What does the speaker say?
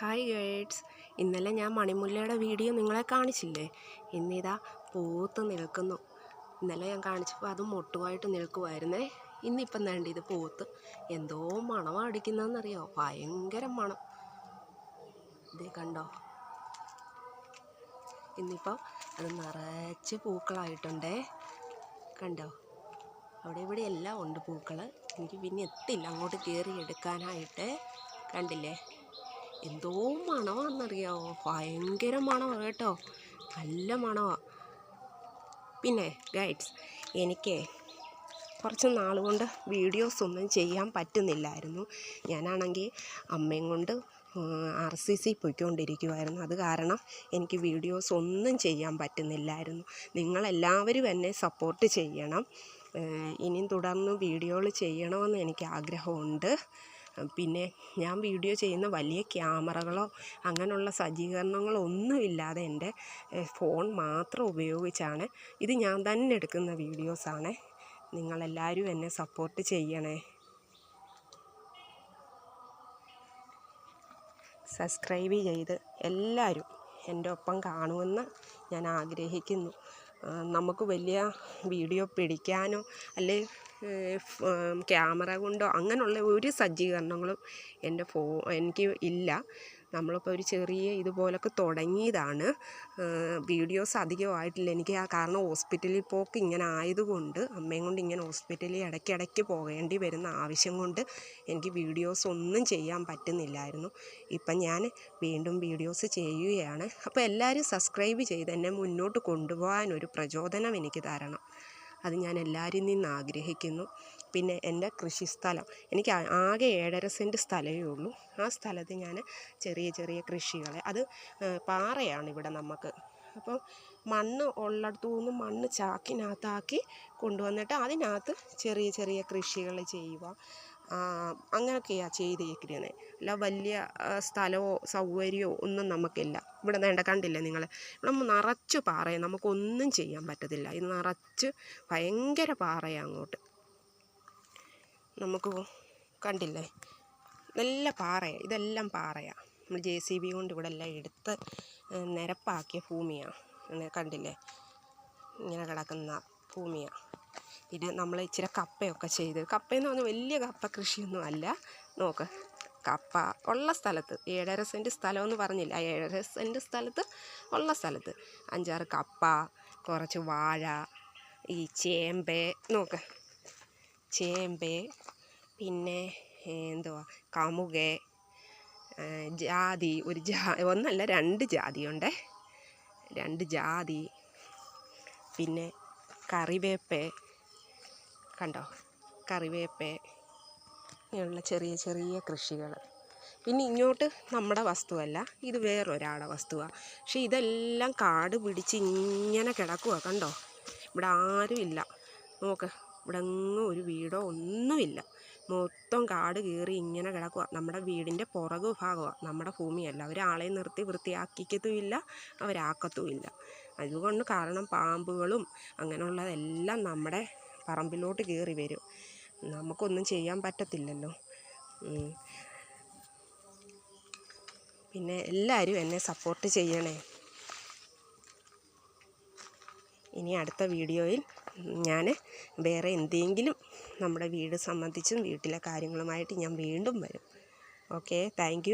Hi guides ഇന്നലെ ഞാൻ മണിമുല്ലയുടെ video നിങ്ങളെ കാണിച്ചില്ലേ? ഇന്നിതാ പൂത്ത് നിൽക്കുന്നു. ഇന്നലെ ഞാൻ കാണിച്ചപ്പോൾ അത് മൊട്ടുമായിട്ട് നിൽക്കുമായിരുന്നേ ഇന്നിപ്പം വേണ്ട ഇത് പൂത്ത് എന്തോ മണമാണ് അടിക്കുന്നതെന്നറിയോ? ഭയങ്കര മണം. ഇതേ കണ്ടോ? ഇന്നിപ്പോൾ അത് നിറച്ച് പൂക്കളായിട്ടുണ്ടേ. കണ്ടോ? അവിടെ ഇവിടെ എല്ലാം ഉണ്ട് പൂക്കൾ എനിക്ക് പിന്നെ എത്തില്ല. അങ്ങോട്ട് കയറി എടുക്കാനായിട്ട്. കണ്ടില്ലേ? എന്തോ മണമാണെന്നറിയാമോ ഭയങ്കര മണമാണ് കേട്ടോ. നല്ല മണമാണ് പിന്നെ ഗൈഡ്സ് എനിക്ക് കുറച്ച് നാൾ കൊണ്ട് വീഡിയോസ് ഒന്നും ചെയ്യാൻ പറ്റുന്നില്ലായിരുന്നു. ഞാനാണെങ്കിൽ അമ്മയും കൊണ്ട് ആർ സി സി പോയിക്കൊണ്ടിരിക്കുമായിരുന്നു അത് കാരണം എനിക്ക് വീഡിയോസ് ഒന്നും ചെയ്യാൻ പറ്റുന്നില്ലായിരുന്നു. നിങ്ങളെല്ലാവരും എന്നെ സപ്പോർട്ട് ചെയ്യണം. ഇനിയും തുടർന്ന് വീഡിയോകൾ ചെയ്യണമെന്ന് എനിക്ക് ആഗ്രഹമുണ്ട്. പിന്നെ ഞാൻ വീഡിയോ ചെയ്യുന്ന വലിയ ക്യാമറകളോ അങ്ങനെയുള്ള സജ്ജീകരണങ്ങളോ ഒന്നുമില്ലാതെ എന്റെ ഫോൺ മാത്രം ഉപയോഗിച്ചാണ് ഇത് ഞാൻ തന്നെ എടുക്കുന്ന വീഡിയോസാണ്. നിങ്ങളെല്ലാവരും എന്നെ സപ്പോർട്ട് ചെയ്യണേ. സബ്സ്ക്രൈബ് ചെയ്ത് എല്ലാവരും എന്റെ ഒപ്പം കാണുമെന്ന് ഞാൻ ആഗ്രഹിക്കുന്നു. നമുക്ക് വലിയ വീഡിയോ പിടിക്കാനോ അല്ലെ ക്യാമറ കൊണ്ടോ അങ്ങനെയുള്ള ഒരു സജ്ജീകരണങ്ങളും എന്റെ ഫോ എനിക്ക് ഇല്ല. നമ്മളിപ്പോൾ ഒരു ചെറിയ ഇതുപോലൊക്കെ തുടങ്ങിയതാണ്. വീഡിയോസ് അധികമായിട്ടില്ല എനിക്ക് ആ കാരണം ഹോസ്പിറ്റലിൽ പോക്ക് ഇങ്ങനെ ആയതുകൊണ്ട് അമ്മയും കൊണ്ട് ഇങ്ങനെ ഹോസ്പിറ്റലിൽ ഇടയ്ക്കിടയ്ക്ക് പോകേണ്ടി വരുന്ന ആവശ്യം കൊണ്ട് എനിക്ക് വീഡിയോസ് ഒന്നും ചെയ്യാൻ പറ്റുന്നില്ലായിരുന്നു. ഇപ്പം ഞാൻ വീണ്ടും വീഡിയോസ് ചെയ്യുകയാണ്. അപ്പോൾ എല്ലാവരും സബ്സ്ക്രൈബ് ചെയ്ത് എന്നെ മുന്നോട്ട് കൊണ്ടുപോകാൻ ഒരു പ്രചോദനം എനിക്ക് തരണം. അത് ഞാൻ എല്ലാവരിൽ നിന്ന് ആഗ്രഹിക്കുന്നു. പിന്നെ എന്റെ കൃഷിസ്ഥലം. എനിക്ക് ആകെ ഏഴര സെന്റ് സ്ഥലമേ ഉള്ളൂ. ആ സ്ഥലത്ത് ഞാൻ ചെറിയ ചെറിയ കൃഷികളെ അത് പാറയാണ് ഇവിടെ നമുക്ക്. അപ്പോൾ മണ്ണ് ഉള്ളിടത്തു നിന്ന് മണ്ണ് ചാക്കിനകത്താക്കി കൊണ്ടുവന്നിട്ട് അതിനകത്ത് ചെറിയ ചെറിയ കൃഷികൾ ചെയ്യുക. അങ്ങനെയൊക്കെയാണ് ചെയ്തേക്കുന്നത് അല്ല വലിയ സ്ഥലമോ സൗകര്യമോ ഒന്നും നമുക്കില്ല. ഇവിടെ വേണ്ട കണ്ടില്ലേ നിങ്ങൾ ഇവിടെ നിറച്ച് പാറയാണ് നമുക്കൊന്നും ചെയ്യാൻ പറ്റത്തില്ല. ഇത് നിറച്ച് ഭയങ്കര പാറയാണ് അങ്ങോട്ട്. നമുക്ക് കണ്ടില്ലേ? നല്ല പാറയാണ് ഇതെല്ലാം പാറയാണ് നമ്മൾ ജെ സി ബി കൊണ്ട് ഇവിടെ എല്ലാം എടുത്ത് നിരപ്പാക്കിയ ഭൂമിയാണ് കണ്ടില്ലേ? ഇങ്ങനെ കിടക്കുന്ന ഭൂമിയാണ് പിന്നെ നമ്മൾ ഇച്ചിരി കപ്പയൊക്കെ ചെയ്ത്. കപ്പയെന്ന് പറഞ്ഞാൽ വലിയ കപ്പ കൃഷിയൊന്നും അല്ല. നോക്ക് കപ്പ ഉള്ള സ്ഥലത്ത് ഏഴര സെന്റ് സ്ഥലമെന്ന് പറഞ്ഞില്ല? ഏഴര സെന്റ് സ്ഥലത്ത് ഉള്ള സ്ഥലത്ത്. അഞ്ചാറ് കപ്പ കുറച്ച് വാഴ ഈ ചേമ്പ് നോക്ക്. ചേമ്പ് പിന്നെ എന്തുവാ? കമുക ജാതി ഒരു ജാ ഒന്നല്ല രണ്ട് ജാതിയുണ്ട്. രണ്ട് ജാതി. പിന്നെ കറിവേപ്പ് കണ്ടോ? കറിവേപ്പ ഇങ്ങനെയുള്ള ചെറിയ ചെറിയ കൃഷികൾ. പിന്നെ ഇങ്ങോട്ട് നമ്മുടെ വസ്തുവല്ല ഇത് വേറൊരാളുടെ വസ്തുവാണ് പക്ഷേ ഇതെല്ലാം കാട് പിടിച്ച് ഇങ്ങനെ കിടക്കുക കണ്ടോ? ഇവിടെ ആരുമില്ല നോക്ക് ഇവിടെ എങ്ങും ഒരു വീടോ ഒന്നുമില്ല. മൊത്തം കാട് കയറി ഇങ്ങനെ കിടക്കുക നമ്മുടെ വീടിന്റെ പുറകു ഭാഗമാണ് നമ്മുടെ ഭൂമിയല്ല. അവരാളെ നിർത്തി വൃത്തിയാക്കിക്കത്തുമില്ല അവരാക്കത്തുമില്ല. അതുകൊണ്ട് കാരണം പാമ്പുകളും അങ്ങനെയുള്ളതെല്ലാം നമ്മുടെ പറമ്പിലോട്ട് കയറി വരും. നമുക്കൊന്നും ചെയ്യാൻ പറ്റത്തില്ലല്ലോ. പിന്നെ എല്ലാവരും എന്നെ സപ്പോർട്ട് ചെയ്യണേ. ഇനി അടുത്ത വീഡിയോയിൽ ഞാൻ വേറെ എന്തെങ്കിലും നമ്മുടെ വീട് സംബന്ധിച്ചും വീട്ടിലെ കാര്യങ്ങളുമായിട്ട് ഞാൻ വീണ്ടും വരും. Okay thank